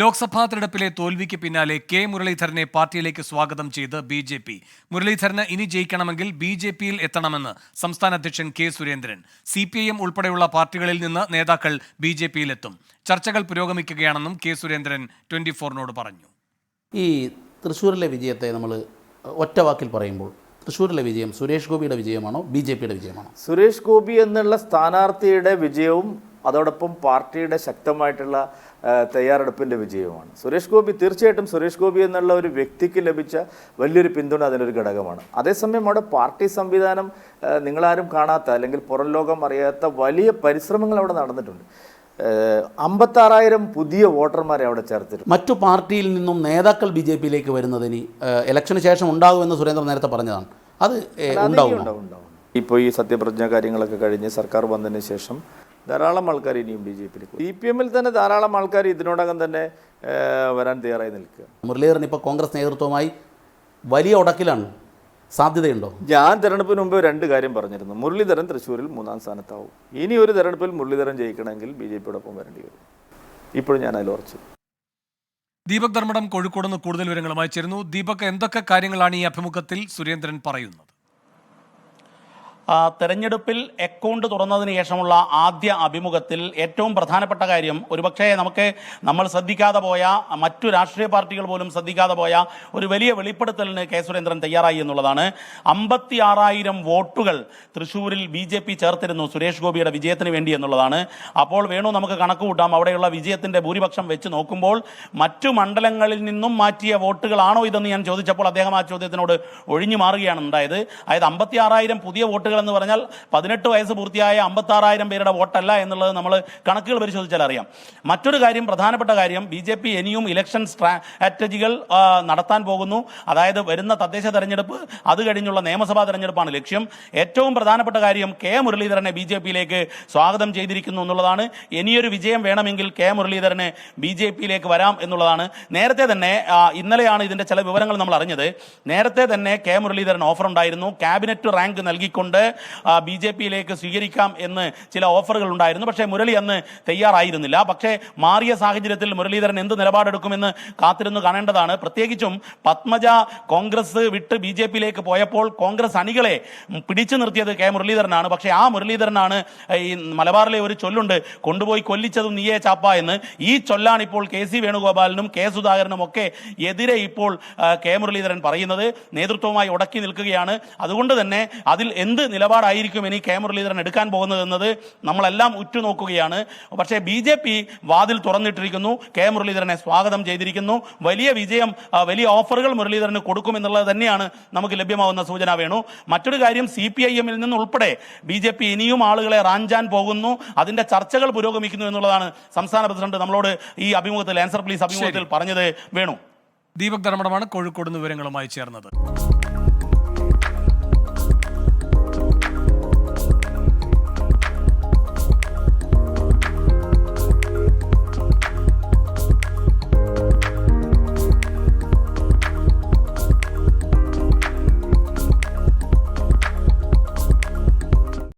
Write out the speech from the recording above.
ലോക്സഭാ തെരഞ്ഞെടുപ്പിലെ തോൽവിക്ക് പിന്നാലെ കെ മുരളീധരനെ പാർട്ടിയിലേക്ക് സ്വാഗതം ചെയ്ത് ബി ജെ പി. മുരളീധരന് ഇനി ജയിക്കണമെങ്കിൽ ബി ജെ പിയിൽ എത്തണമെന്ന് സംസ്ഥാന അധ്യക്ഷൻ K Surendran. C P I M ഉൾപ്പെടെയുള്ള പാർട്ടികളിൽ നിന്ന് നേതാക്കൾ ബി ജെ പിയിലെത്തും. ചർച്ചകൾ പുരോഗമിക്കുകയാണെന്നും കെ സുരേന്ദ്രൻ ട്വന്റി ഫോറിനോട് പറഞ്ഞു. ഈ തൃശ്ശൂരിലെ വിജയത്തെ നമ്മൾ ഒറ്റവാക്കിൽ പറയുമ്പോൾ തൃശ്ശൂരിലെ വിജയം സുരേഷ് ഗോപിയുടെ വിജയമാണോ ബി ജെ പിയുടെ വിജയമാണോ? സുരേഷ് ഗോപി എന്നുള്ള സ്ഥാനാർത്ഥിയുടെ വിജയവും അതോടൊപ്പം പാർട്ടിയുടെ ശക്തമായിട്ടുള്ള തയ്യാറെടുപ്പിന്റെ വിജയവുമാണ്. സുരേഷ് ഗോപി തീർച്ചയായിട്ടും സുരേഷ് ഗോപി എന്നുള്ള ഒരു വ്യക്തിക്ക് ലഭിച്ച വലിയൊരു പിന്തുണ അതിനൊരു ഘടകമാണ്. അതേസമയം അവിടെ പാർട്ടി സംവിധാനം നിങ്ങളാരും കാണാത്ത അല്ലെങ്കിൽ പുറം ലോകം അറിയാത്ത വലിയ പരിശ്രമങ്ങൾ അവിടെ നടന്നിട്ടുണ്ട്. അമ്പത്താറായിരം പുതിയ വോട്ടർമാരെ അവിടെ ചേർത്തിട്ടുണ്ട്. മറ്റു പാർട്ടിയിൽ നിന്നും നേതാക്കൾ ബി ജെ പിയിലേക്ക് വരുന്നതിന് ഇലക്ഷന് ശേഷം ഉണ്ടാകുമെന്ന് സുരേന്ദ്രൻ നേരത്തെ പറഞ്ഞതാണ്. അത് ഉണ്ടാവും ഉണ്ടാവും. ഇപ്പോൾ ഈ സത്യപ്രതിജ്ഞ കാര്യങ്ങളൊക്കെ കഴിഞ്ഞ് സർക്കാർ വന്നതിന് ശേഷം ധാരാളം ആൾക്കാർ ഇനിയും ബി ജെ പിയിൽ സി പി എമ്മിൽ തന്നെ ധാരാളം ആൾക്കാർ ഇതിനോടകം തന്നെ വരാൻ തയ്യാറായി നിൽക്കുക. മുരളീധരൻ ഇപ്പോൾ കോൺഗ്രസ് നേതൃത്വമായി വലിയ ഉടക്കിലാണ്. സാധ്യതയുണ്ടോ? ഞാൻ തെരഞ്ഞെടുപ്പിന് മുമ്പ് രണ്ട് കാര്യം പറഞ്ഞിരുന്നു. മുരളീധരൻ തൃശ്ശൂരിൽ മൂന്നാം സ്ഥാനത്താവും. ഇനി ഒരു തെരഞ്ഞെടുപ്പിൽ മുരളീധരൻ ജയിക്കണമെങ്കിൽ ബി ജെ പിയോടൊപ്പം വരേണ്ടി വരും. ഇപ്പോഴും ഞാൻ അതിൽ ഉറച്ചു. ദീപക് ധർമ്മടം കോഴിക്കോട് നിന്ന് കൂടുതൽ വിവരങ്ങളുമായി ചേരുന്നു. ദീപക് എന്തൊക്കെ കാര്യങ്ങളാണ് ഈ അഭിമുഖത്തിൽ സുരേന്ദ്രൻ പറയുന്നത്? തെരഞ്ഞെടുപ്പിൽ അക്കൗണ്ട് തുറന്നതിന് ശേഷമുള്ള ആദ്യ അഭിമുഖത്തിൽ ഏറ്റവും പ്രധാനപ്പെട്ട കാര്യം ഒരുപക്ഷെ നമുക്ക് നമ്മൾ ശ്രദ്ധിക്കാതെ പോയ മറ്റു രാഷ്ട്രീയ പാർട്ടികൾ പോലും ശ്രദ്ധിക്കാതെ പോയ ഒരു വലിയ വെളിപ്പെടുത്തലിന് കെ സുരേന്ദ്രൻ തയ്യാറായി എന്നുള്ളതാണ്. അമ്പത്തി ആറായിരം വോട്ടുകൾ തൃശ്ശൂരിൽ ബി ജെ പി ചേർത്തിരുന്നു സുരേഷ് ഗോപിയുടെ വിജയത്തിന് വേണ്ടി എന്നുള്ളതാണ്. അപ്പോൾ വേണു നമുക്ക് കണക്ക് കൂട്ടാം. അവിടെയുള്ള വിജയത്തിന്റെ ഭൂരിപക്ഷം വെച്ച് നോക്കുമ്പോൾ മറ്റു മണ്ഡലങ്ങളിൽ നിന്നും മാറ്റിയ വോട്ടുകളാണോ ഇതെന്ന് ഞാൻ ചോദിച്ചപ്പോൾ അദ്ദേഹം ആ ചോദ്യത്തിനോട് ഒഴിഞ്ഞു മാറുകയാണ് ഉണ്ടായത്. അതായത് അമ്പത്തി ആറായിരം പുതിയ വോട്ടുകൾ എന്ന് പറഞ്ഞാൽ പതിനെട്ട് വയസ്സ് പൂർത്തിയായ അമ്പത്താറായിരം പേരുടെ വോട്ടല്ല എന്നുള്ളത് നമ്മൾ കണക്കുകൾ പരിശോധിച്ചാൽ അറിയാം. മറ്റൊരു കാര്യം പ്രധാനപ്പെട്ട കാര്യം ബി ജെ പി ഇനിയും ഇലക്ഷൻ സ്ട്രാറ്റജികൾ നടത്താൻ പോകുന്നു. അതായത് വരുന്ന തദ്ദേശ തെരഞ്ഞെടുപ്പ് അത് കഴിഞ്ഞുള്ള നിയമസഭാ തെരഞ്ഞെടുപ്പാണ് ലക്ഷ്യം. ഏറ്റവും പ്രധാനപ്പെട്ട കാര്യം കെ മുരളീധരനെ ബി ജെ പിയിലേക്ക് സ്വാഗതം ചെയ്തിരിക്കുന്നു എന്നുള്ളതാണ്. ഇനിയൊരു വിജയം വേണമെങ്കിൽ കെ മുരളീധരനെ ബി ജെ പിയിലേക്ക് വരാം എന്നുള്ളതാണ്. നേരത്തെ തന്നെ ഇന്നലെയാണ് ഇതിന്റെ ചില വിവരങ്ങൾ നമ്മൾ അറിഞ്ഞത്. നേരത്തെ തന്നെ കെ മുരളീധരൻ ഓഫർ ഉണ്ടായിരുന്നു. ക്യാബിനറ്റ് റാങ്ക് നൽകിക്കൊണ്ട് ബി ജെ പിയിലേക്ക് സ്വീകരിക്കാം എന്ന് ചില ഓഫറുകൾ ഉണ്ടായിരുന്നു. പക്ഷേ മുരളി അന്ന് തയ്യാറായിരുന്നില്ല. പക്ഷേ മാറിയ സാഹചര്യത്തിൽ മുരളീധരൻ എന്ത് നിലപാടെടുക്കുമെന്ന് കാത്തിരുന്ന് കാണേണ്ടതാണ്. പ്രത്യേകിച്ചും പത്മജ കോൺഗ്രസ് വിട്ട് ബി ജെ പിയിലേക്ക് പോയപ്പോൾ കോൺഗ്രസ് അണികളെ പിടിച്ചു നിർത്തിയത് കെ മുരളീധരനാണ്. പക്ഷേ ആ മുരളീധരനാണ് ഈ മലബാറിലെ ഒരു ചൊല്ലുണ്ട് കൊണ്ടുപോയി കൊല്ലിച്ചതും നീയേ ചാപ്പ എന്ന്. ഈ ചൊല്ലാണ് ഇപ്പോൾ കെ സി വേണുഗോപാലിനും കെ സുധാകരനും ഒക്കെ എതിരെ ഇപ്പോൾ കെ മുരളീധരൻ പറയുന്നത്. നേതൃത്വവുമായി ഉടക്കി നിൽക്കുകയാണ്. അതുകൊണ്ട് തന്നെ അതിൽ എന്ത് നിലപാടായിരിക്കും ഇനി കെ മുരളീധരൻ എടുക്കാൻ പോകുന്നത് എന്നത് നമ്മളെല്ലാം ഉറ്റുനോക്കുകയാണ്. പക്ഷേ ബി ജെ പി വാതിൽ തുറന്നിട്ടിരിക്കുന്നു. കെ മുരളീധരനെ സ്വാഗതം ചെയ്തിരിക്കുന്നു. വലിയ വിജയം വലിയ ഓഫറുകൾ മുരളീധരന് കൊടുക്കുമെന്നുള്ളത് തന്നെയാണ് നമുക്ക് ലഭ്യമാവുന്ന സൂചന വേണു. മറ്റൊരു കാര്യം സി പി ഐ എമ്മിൽ നിന്നുൾപ്പെടെ ബി ജെ പി ഇനിയും ആളുകളെ റാഞ്ചാൻ പോകുന്നു. അതിന്റെ ചർച്ചകൾ പുരോഗമിക്കുന്നു എന്നുള്ളതാണ് സംസ്ഥാന പ്രസിഡന്റ് നമ്മളോട് ഈ അഭിമുഖത്തിൽ ആൻസർ പ്ലീസ് അഭിമുഖത്തിൽ പറഞ്ഞത് വേണു. ദീപക് ധർമ്മടമാണ് കോഴിക്കോട് നിന്ന് വിവരങ്ങളുമായി ചേർന്നത്.